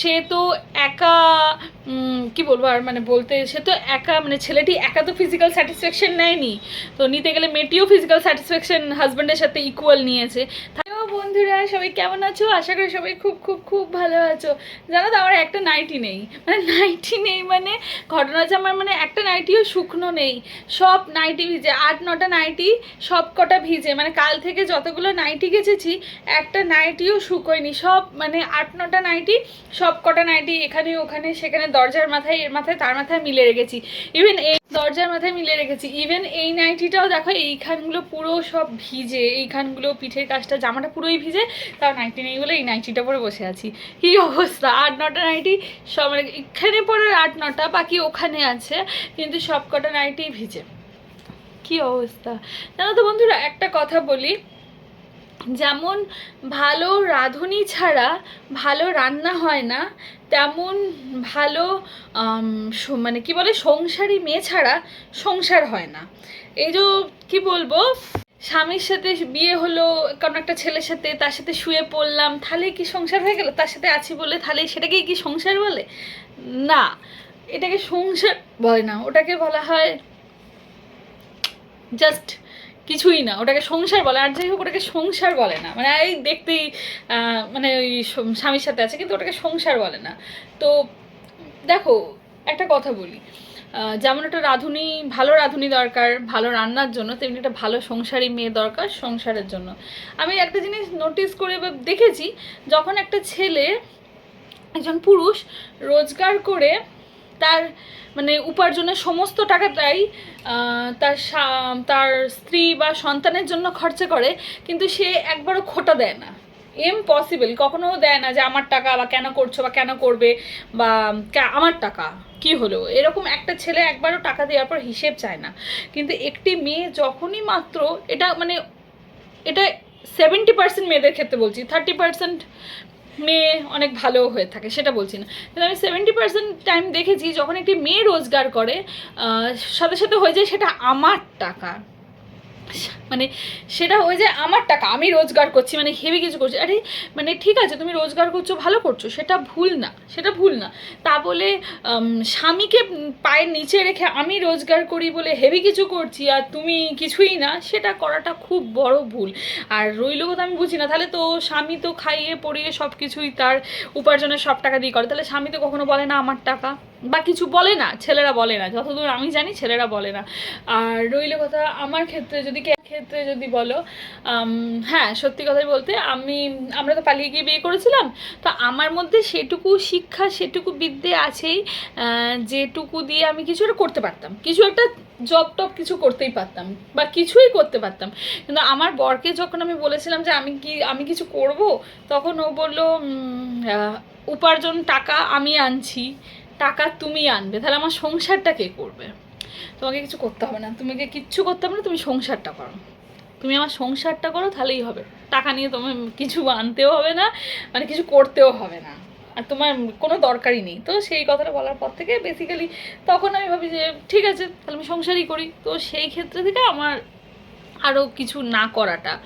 সে তো একা কি বলব আর মানে বলতে, সে তো একা মানে ছেলেটি একা তো ফিজিক্যাল স্যাটিসফ্যাকশন নেয়নি। তো নিতে গেলে মেয়েটিও ফিজিক্যাল স্যাটিসফ্যাকশন হাজব্যান্ডের সাথে ইকুয়াল নিয়েছে। বন্ধুরা, সবাই কেমন আছো? আশা করি সবাই খুব খুব খুব ভালো আছো। জানো তো, আমার একটা নাইটি নেই। মানে নাইটি নেই মানে ঘটনা হচ্ছে আমার মানে একটা নাইটিও শুকনো নেই। সব নাইটি ভিজে। আট, নটা নাইটি সব কটা ভিজে। মানে কাল থেকে যতগুলো নাইটি গেছেছি, একটা নাইটিও শুকোয়নি। সব মানে আট, নটা নাইটি সব কটা নাইটি এখানে, ওখানে, সেখানে দরজার মাথায়, এর মাথায়, তার মাথায় মিলে রেখেছি। ইভেন এই দরজার মাথায় মিলে রেখেছি। ইভেন এই নাইটিটাও দেখো, এইখানগুলো পুরো সব ভিজে। এইখানগুলো পিঠের কাজটা, জামাটা পুরোই ভিজে তাও নাইটি নেই বলে এই নাইটিটা পরে বসে আছি। কী অবস্থা? আট, নটা নাইটি সব মানে এখানে পরে আট, নটা, বাকি ওখানে আছে, কিন্তু সব কটা নাইটি ভিজে। কি অবস্থা? জানো তো বন্ধুরা, একটা কথা বলি। যেমন ভালো রাঁধুনি ছাড়া ভালো রান্না হয় না, তেমন ভালো মানে কি বলে, সংসারী মেয়ে ছাড়া সংসার হয় না। এই যে কি বলব স্বামীর সাথে বিয়ে হলো, কারণ একটা ছেলের সাথে তার সাথে শুয়ে পড়লাম, তাহলেই কি সংসার হয়ে গেল? তার সাথে আছি বলে তাহলে সেটাকেই কি সংসার বলে? না, এটাকে সংসার বলে না, ওটাকে বলা হয় জাস্ট কিছুই না, ওটাকে সংসার বলে, আর যাই হোক, ওটাকে সংসার বলে না। মানে এই দেখতেই মানে ওই স্বামীর সাথে আছে, কিন্তু ওটাকে সংসার বলে না। তো দেখো, একটা কথা বলি। যেমন একটা রাঁধুনি, ভালো রাঁধুনি দরকার, ভালো রান্নার জন্য, তেমনি একটা ভালো সংসারী মেয়ে দরকার সংসারের জন্য। আমি একটা জিনিস নোটিস করে দেখেছি, যখন একটা ছেলে, একজন পুরুষ রোজগার করে তার মানে উপার্জনের সমস্ত টাকাটাই তার তার স্ত্রী বা সন্তানের জন্য খরচা করে, কিন্তু সে একবারও খোটা দেয় না। ইম্পসিবল কখনো দেয় না যে আমার টাকা বা কেন করছ বা কেন করবে বা আমার টাকা, কি হলো? এরকম একটা ছেলে একবারও টাকা দেওয়ার পর হিসেব চায় না। কিন্তু একটি মেয়ে যখনই মাত্র, এটা মানে এটা সেভেন্টি পার্সেন্ট মেয়েদের ক্ষেত্রে বলছি থার্টি পার্সেন্ট মেয়ে অনেক ভালো হয়ে থাকে, সেটা বলছি না। কিন্তু আমি সেভেন্টি পার্সেন্ট টাইম দেখেছি যখন একটি মেয়ে রোজগার করে সাথে সাথে হয়ে যায় সেটা আমার টাকা। মানে সেটা হয়ে যায় আমার টাকা, আমি রোজগার করছি মানে হেভি কিছু করছি। আরে মানে ঠিক আছে, তুমি রোজগার করছ, ভালো করছ, সেটা ভুল না, সেটা ভুল না। তা বলে স্বামীকে পায়ের নিচে রেখে আমি রোজগার করি বলে হেভি কিছু করছি আর তুমি কিছুই না, সেটা করাটা খুব বড় ভুল। আর রইল কথা আমি বুঝি না, তাহলে তো স্বামী তো খাইয়ে পড়িয়ে সব কিছুই তার উপার্জনের সব টাকা দিয়ে করে। তাহলে স্বামী তো কখনো বলে না আমার টাকা? বা কিছু বলে না, ছেলেরা বলে না, যতদূর আমি জানি ছেলেরা বলে না। আর রইল কথা আমার ক্ষেত্রে যদি কে ক্ষেত্রে যদি বলো হ্যাঁ সত্যি কথাই বলতে আমি, আমরা তো পালিয়ে গিয়ে বিয়ে করেছিলাম, তো আমার মধ্যে সেটুকু শিক্ষা, সেটুকু বিদ্যে আছেই যেটুকু দিয়ে আমি কিছু একটা করতে পারতাম। কিছু একটা জব টপ কিছু করতেই পারতাম, বা কিছুই করতে পারতাম। কিন্তু আমার বরকে যখন আমি বলেছিলাম যে আমি কি, আমি কিছু করব, তখন ও বলল উপার্জন টাকা আমি আনছি। টাকা তুমি আনবে, তাহলে আমার সংসারটা কে করবে? তোমাকে কিছু করতে হবে না তোমাকে কিচ্ছু করতে হবে না, তুমি সংসারটা করো। তুমি আমার সংসারটা করো, তাহলেই হবে। টাকা নিয়ে তোমার কিছু আনতেও হবে না মানে কিছু করতেও হবে না। আর তোমার কোনো দরকারই নেই। তো সেই কথাটা বলার পর থেকে বেসিক্যালি তখন আমি ভাবি যে, ঠিক আছে, তাহলে আমি সংসারই করি। তো সেই ক্ষেত্রে থেকে আমার আরও কিছু না করাটা।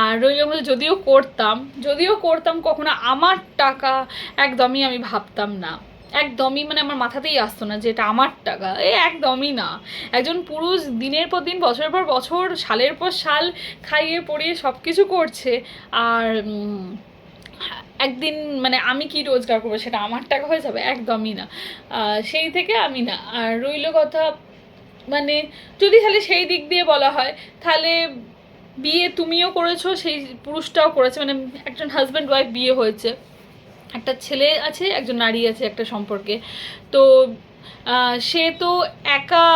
আর রইল মধ্যে যদিও করতাম যদিও করতাম, কখনো আমার টাকা একদমই আমি ভাবতাম না। একদমই মানে আমার মাথাতেই আসতো না যে এটা আমার টাকা। এ একদমই না। একজন পুরুষ দিনের পর দিন, বছরের পর বছর, সালের পর সাল খাইয়ে পড়িয়ে সব কিছু করছে, আর একদিন মানে আমি কি রোজগার করব সেটা আমার টাকা হয়ে যাবে? একদমই না। সেই থেকে আমি না। আর রইল কথা মানে যদি তাহলে সেই দিক দিয়ে বলা হয়, তাহলে বিয়ে তুমিও করেছ, সেই পুরুষটাও করেছে মানে একজন হাজব্যান্ড ওয়াইফ বিয়ে হয়েছে। একটা ছেলে আছে, একজন নারী আছে একটা সম্পর্কে। তো সে তো একা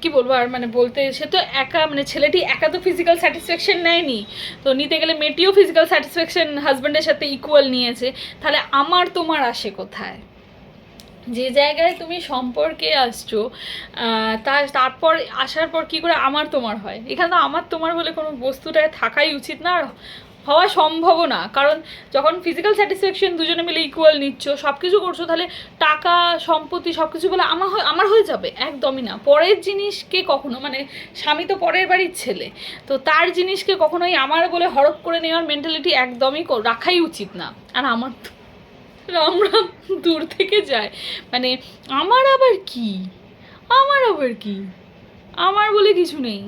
কি বলব আর মানে বলতে সে তো একা মানে ছেলেটি একা তো ফিজিক্যাল স্যাটিসফ্যাকশন নেয়নি। তো নিতে গেলে মেয়েটিও ফিজিক্যাল স্যাটিসফ্যাকশন হাজব্যান্ডের সাথে ইকুয়াল নিয়েছে। তাহলে আমার তোমার আসে কোথায়? যে জায়গায় তুমি সম্পর্কে আসছো তা, তারপর আসার পর কি করে আমার তোমার হয়? এখানে তো আমার তোমার বলে কোনো বস্তুটায় থাকাই উচিত না। আর হওয়া সম্ভবও না। কারণ যখন ফিজিক্যাল স্যাটিসফ্যাকশন দুজনে মিলে ইকুয়াল নিচ্ছ সব কিছু করছ, তাহলে টাকা, সম্পত্তি সব কিছু বলে আমার আমার হয়ে যাবে, একদমই না। পরের জিনিসকে কখনো মানে স্বামী তো পরের বাড়ির ছেলে, তো তার জিনিসকে কখনোই আমার বলে হরপ করে নেওয়ার মেন্টালিটি একদমই রাখাই উচিত না। আর আমার তো রাম দূর থেকে যায় মানে আমার আবার কি? আমার আবার কি? আমার বলে কিছু নেই।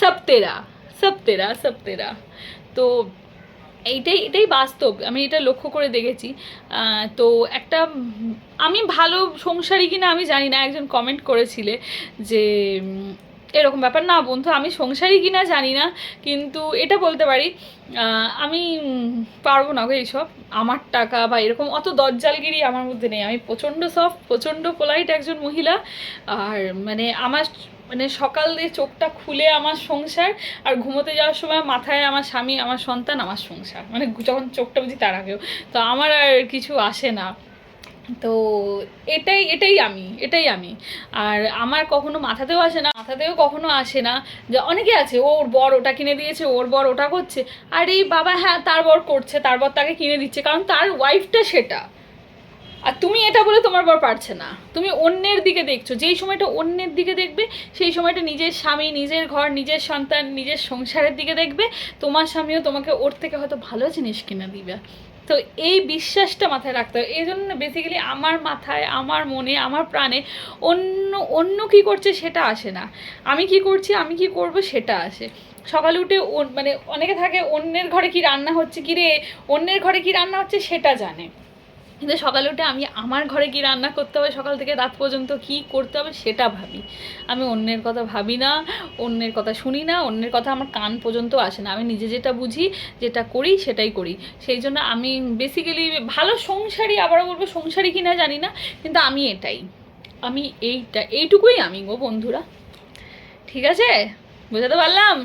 সব তেরা সব তেরা সব তেরা। তো এইটাই, এটাই বাস্তব, আমি এটা লক্ষ্য করে দেখেছি। তো একটা, আমি ভালো সংসারী কিনা আমি জানি না, একজন কমেন্ট করেছিলে যে এরকম ব্যাপার, না বন্ধু, আমি সংসারী কিনা জানি না, কিন্তু এটা বলতে পারি আমি পারব না গো এইসব, আমার টাকা বা এরকম অত দজ্জালগিরি আমার মধ্যে নেই, আমি প্রচণ্ড সফট প্রচণ্ড পোলাইট একজন মহিলা, আর মানে আমার মানে সকাল দিয়ে চোখটা খুলে আমার সংসার আর ঘুমোতে যাওয়ার সময় মাথায় আমার স্বামী, আমার সন্তান, আমার সংসার। মানে যখন চোখটা বুঝি তার আগেও। তো আমার আর কিছু আসে না। তো এটাই এটাই আমি এটাই আমি। আর আমার কখনো মাথাতেও আসে না, মাথাতেও কখনো আসে না যে অনেকে আছে, ওর বর ওটা কিনে দিয়েছে, ওর বর ওটা করছে। আর এই বাবা হ্যাঁ তার বর করছে, তার বর তাকে কিনে দিচ্ছে, কারণ তার ওয়াইফটা সেটা। আর তুমি এটা বলে তোমার বর পারছে না। তুমি অন্যের দিকে দেখছ। যেই সময়টা অন্যের দিকে দেখবে, সেই সময়টা নিজের স্বামী, নিজের ঘর, নিজের সন্তান, নিজের সংসারের দিকে দেখবে। তোমার স্বামীও তোমাকে ওর থেকে হয়তো ভালো জিনিস কিনে দিবে। তো এই বিশ্বাসটা মাথায় রাখতে হবে। এই জন্য বেসিক্যালি আমার মাথায়, আমার মনে, আমার প্রাণে অন্য অন্য কি করছে সেটা আসে না। আমি কি করছি, আমি কি করব সেটা আসে। সকালে উঠে মানে অনেকে থাকে, অন্যের ঘরে কি রান্না হচ্ছে কি রে অন্যের ঘরে কি রান্না হচ্ছে সেটা জানে। কিন্তু সকালে উঠে আমি আমার ঘরে কি রান্না করতে হবে, সকাল থেকে রাত পর্যন্ত কি করতে হবে সেটা ভাবি। আমি অন্যের কথা ভাবি না, অন্যের কথা শুনি না, অন্যের কথা আমার কান পর্যন্ত আসে না। আমি নিজে যেটা বুঝি, যেটা করি সেটাই করি। সেই জন্য আমি বেসিক্যালি ভালো সংসারী, আবারও বলব সংসারী কিনা জানি না, কিন্তু আমি এটাই। আমি এইটা, এইটুকুই আমি গো বন্ধুরা। ঠিক আছে? বোঝাতে পারলাম?